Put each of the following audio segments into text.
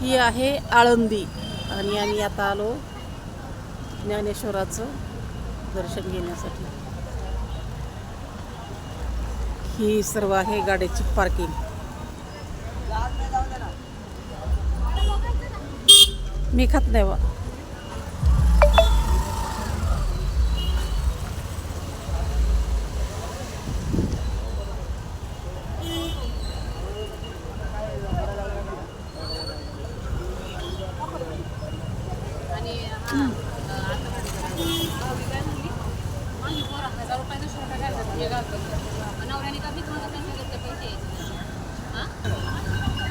ही आहे आळंदी. आणि आम्ही आता आलो ज्ञानेश्वराचं दर्शन घेण्यासाठी. ही सर्व आहे गाड्याची पार्किंग मी खात नाही बा.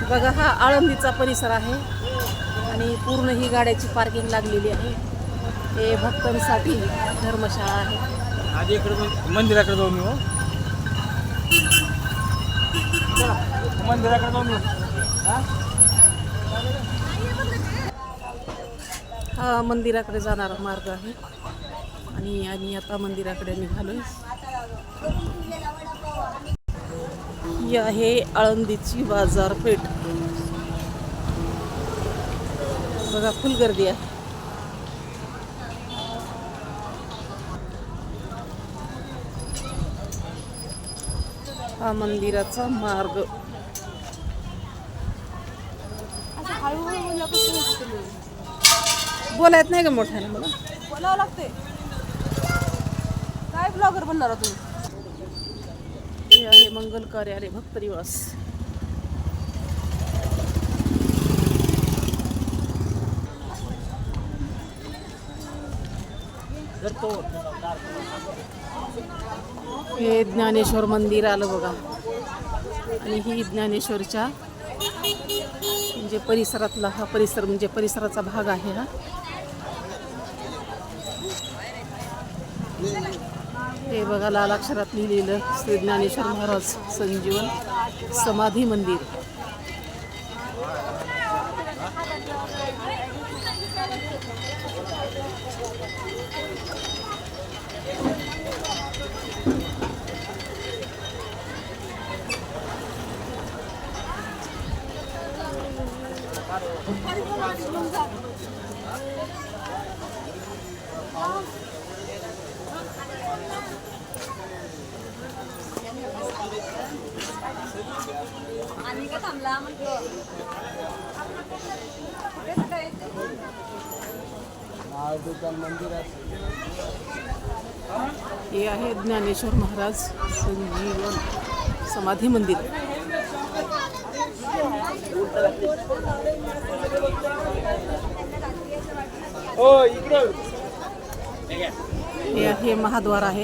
बघा हा आळंदीचा परिसर आहे आणि पूर्ण ही गाड्याची पार्किंग लागलेली आहे. हे भक्तांसाठी धर्मशाळा आहे. आधी इकडे मंदिराकडे जाऊ मी हो. मंदिराकडे जाऊ मी. हा? मंदिराकडे जाणारा मार्ग आहे. आणि आम्ही आता मंदिराकडे निघालोय. ही आहे आळंदीची बाजारपेठ. बघा फुल गर्दी आहे. हा मंदिराचा मार्ग. बोलायत नाही का मोठ्यानं मला? बोलावं लागते. काय ब्लॉगर बनणार तुम्ही? हे आहे मंगल कार्यालय भक्त निवास हे ज्ञानेश्वर मंदिर आलं बघा. आणि ही ज्ञानेश्वरच्या म्हणजे परिसरातला हा परिसर म्हणजे परिसराचा भाग आहे हा. हे बघा लाल अक्षरात लिहिलेलं श्री ज्ञानेश्वर महाराज संजीवन समाधी मंदिर. आणि का थांबला हे आहे ज्ञानेश्वर महाराज संजीवन समाधी मंदिर. हो इकडं. हे आहे.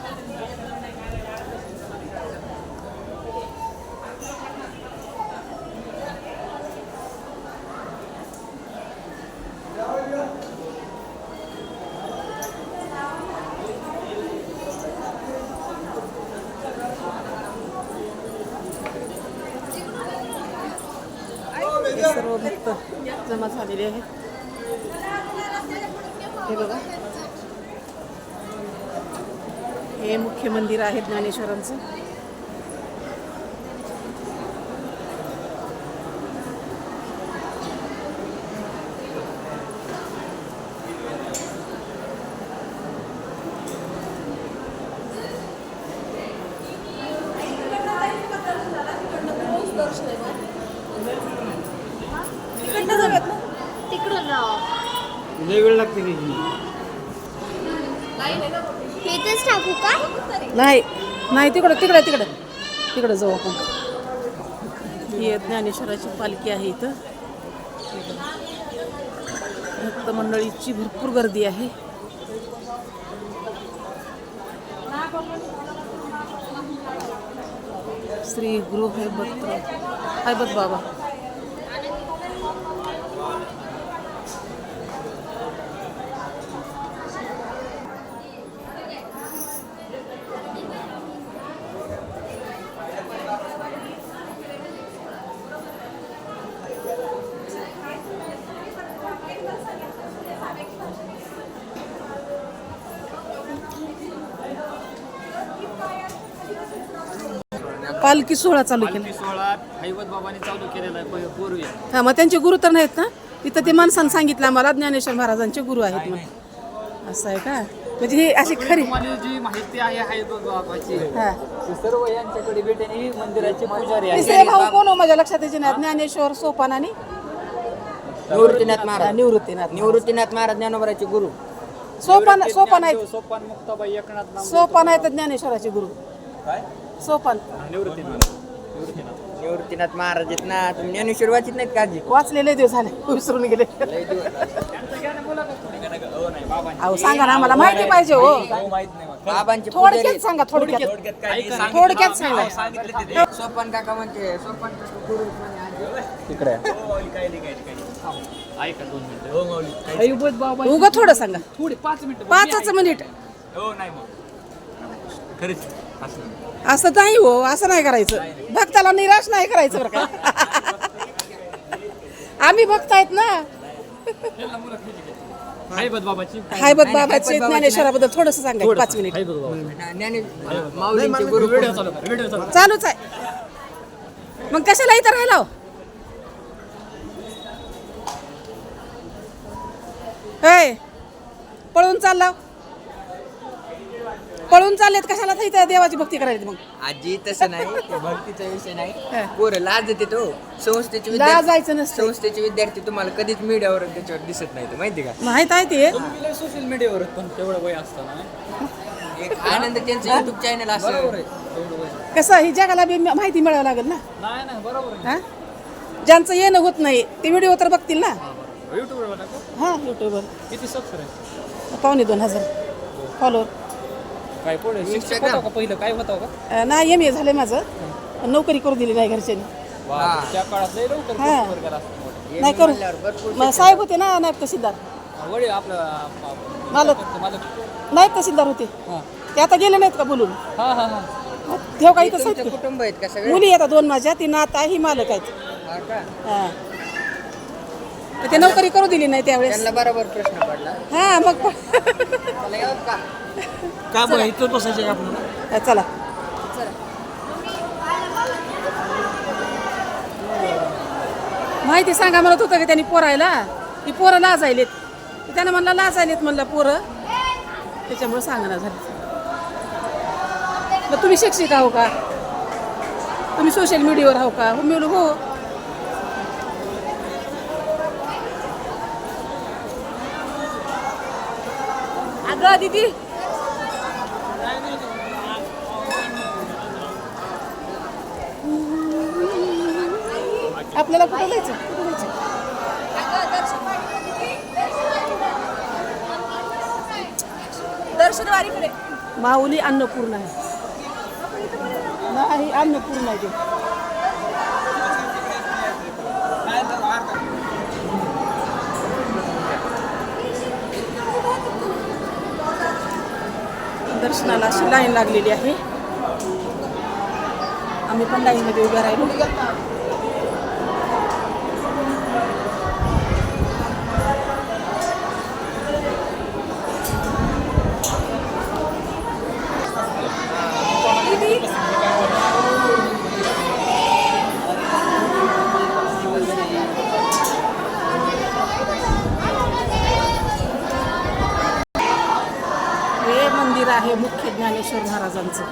भक्त जमा झालेले आहेत हे बघा. हे मुख्य मंदिर आहे ज्ञानेश्वरांचं तिकडनं जाऊयात ना तिकडून लय वेळ लागते की इथेच टाकू का? नाही नाही तिकडं तिकडं तिकडं. तिकडं जाऊ आपण. ही ज्ञानेश्वराची पालखी आहे इथं. भक्त मंडळीची भरपूर गर्दी आहे. श्री गुरु हैबत हैबत बाबा. पालखी सोहळा चालू केला. पालखी सोहळा हैवत बाबांनी चालू केलेला आहे प- पूर्वी. हा मग त्यांचे गुरु तर नाहीत ना? तिथं ते माणसानं सांगितलं आम्हाला ज्ञानेश्वर महाराजांचे गुरु आहेत म्हणून. असं आहे का? म्हणजे ही अशी खरी तुम्हाला जी माहिती आहे हैवत बाबाची हा. ती सर्व यांच्याकडे भेटेल ही मंदिराचे पुजारी आहे. तिसरे भाऊ कोण हो माझ्या लक्षात यायचे नाही. ज्ञानेश्वर सोपान आणि निवृत्तीनाथ महाराज. निवृत्तीनाथ निवृत्तीनाथ महाराज ज्ञानोबराचे गुरु. सोपान सोपान आहेत. सोपान मुक्ताबाई एकनाथ नाम सोपान आहेत ज्ञानेश्वराचे गुरु. काय? सोपान. निवृत्तीनाथ निवृत्तीनाथ निवृत्तीनाथ महाराज आहेत ना तुम्ही ज्ञानेश्वर वाचित नाहीत का आजी? वाचलेले दिवस झाले विसरून गेले. अहो सांगा ना आम्हाला माहिती पाहिजे हो. बाबांचे पुजारी थोडक्यात आहेत. सांगा थोडक्यात. थोडक्यात सांगा. सोपान काका म्हणजे सोपान काका गुरु म्हणे आजी. ऐका दोन मिनिटं. हैवत बाबा उगा थोडं सांगा. थोडे पाच मिनिटं. पाचच मिनिट. हो नाही मग खरीच. असं असं नाही हो असं नाही करायचं. भक्ताला निराश नाही करायचं बरं का. आम्ही भक्त आहेत ना. हैवत बाबाची. हायबत बाबाचे ज्ञानेश्वराबद्दल थोडस सांगा पाच मिनिट. हैवत बाबा ज्ञाने माऊलींचे गुरु व्हिडिओ चालू कर व्हिडिओ चालू चालूच आहे. मग कशाला इथं राहिला हो? पळून चालला पळून चाललेत कशाला तर इथं देवाची भक्ती करायची मग? आजी तसं नाही ते भक्तीचा विषय हा. नाही पोरं लाज येते तो संस्थेचे लाजायचं विद्यार्थी नसतं. संस्थेचे विद्यार्थी तुम्हाला कधीच मीडियावर त्याच्यावर दिसत नाही माहिती का? माहीत आहे ते. सोशल मीडियावर पण तेवढं वय असताना एक आनंद त्यांचं युट्यूब चॅनल असं तेवढं वय. कसं ही जगाला बी माहिती मिळावं लागेल ना? नाही नाही बरोबर आहे. हा? ज्यांचं येणं होत नाही ते व्हिडिओ तर बघतील ना? युट्यूबवर टाकू? हां. युट्यूबवर किती सबस्क्राईब पावणे दोन हजार. फॉलोअर काय पुढे शिक्षक होता का पहिलं? काय होता का नाही एम ए झालं माझं. नोकरी करू दिली नाही घरच्यांनी. वा, त्या काळात लय लवकर हा. गोष्टी वर्गाला असतात मोठे. नाही करू. मग साहेब होते. ना नायब तहसीलदार. वडील आपलं मालक. मालक. नायब तहसीलदार होते. हा. ते आता गेले नाहीत का बोलून? हा हा हा. ठेव काही तसं तुमचं कुटुंब आहेत का सगळे? मुली येतात दोन माझ्या ती नात आहे ही मालक आहेत. हा का? हा. ते नोकरी करू दिली नाही त्यावेळेस. त्यांना बरोबर प्रश्न पडला. हा मग त्याला येऊ का? का बरं इथं बसायचं का आपल्याला? चला. माहिती सांगा म्हणत होतं की त्यांनी पोरायला? की पोरं लाजायलेत. त्यानं म्हणलं लाजायलेत म्हणलं पोरं. त्याच्यामुळे सांगणं झालं. मग तुम्ही शिक्षिका आहो का? तुम्ही सोशल मीडियावर आहो का? हो मिळू हो. अगं दीदी आपल्याला कुठं जायचं कुठं जायचं दर्शनवारीकडे. माऊली अन्नपूर्ण आहे. नाही अन्नपूर्ण आहे ते. दर्शनाला अशी लाईन लागलेली आहे. आम्ही पण लाईनमध्ये उभ्या राहिलो. ज्ञानेश्वर महाराजांचं.